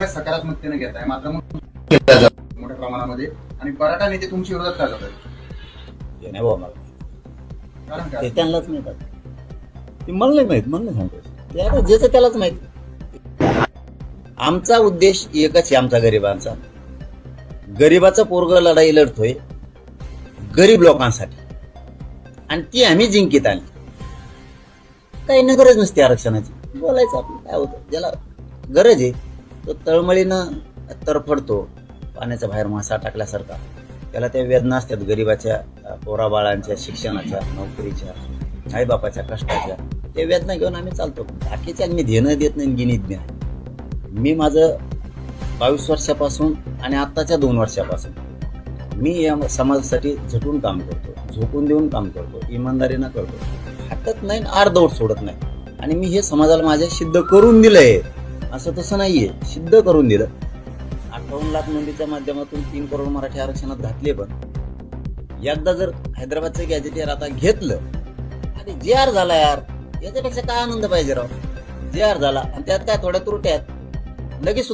सकारात्मकतेने घेत आहे मात्र मग केलं जातं. मोठ्या प्रमाणामध्ये. आणि मराठा नेते तुमच्या विरोधात का जात आहेत. कारण ते काय त्यांनाच माहीत आता. ते मला नाही माहीत मला नाही सांगतो ते आता ज्याचं त्यालाच माहीत आमचा उद्देश एकच आहे आमचा गरिबांचा. गरिबाचा पोरग लढाई लढतोय गरीब लोकांसाठी. आणि ती आम्ही जिंकीत आली. काही ना गरज नसते आरक्षणाची. बोलायचं आपलं काय होतं? ज्याला गरज आहे तो तळमळीनं तरफडतो पाण्याचा बाहेर मासा टाकल्यासारखा. त्याला त्या वेदना असतात गरिबाच्या पोराबाळांच्या शिक्षणाच्या नोकरीच्या आईबापाच्या कष्टाच्या. ते वेदना घेऊन आम्ही चालतो. बाकीच्या मी घेणं देत नाही गिनीत नाही मी माझं बावीस वर्षापासून आणि आत्ताच्या दोन वर्षापासून मी या समाजासाठी झटून काम करतो झोकून देऊन काम करतो इमानदारीनं करतो. हटत नाही आणि अर्धवट सोडत नाही. आणि मी हे समाजाला माझ्या सिद्ध करून दिलं आहे असं तसं नाहीये. सिद्ध करून दिलं. अठ्ठावन्न लाख नोंदीच्या माध्यमातून तीन करोड मराठी आरक्षणात घातले पण. एकदा जर हैदराबादचं गॅजेटियर आता घेतलं आणि जे आर झाला यार याच्यापेक्षा काय आनंद पाहिजे राव? जे आर झाला आणि त्यात काय थोड्या त्रुट्या लगेच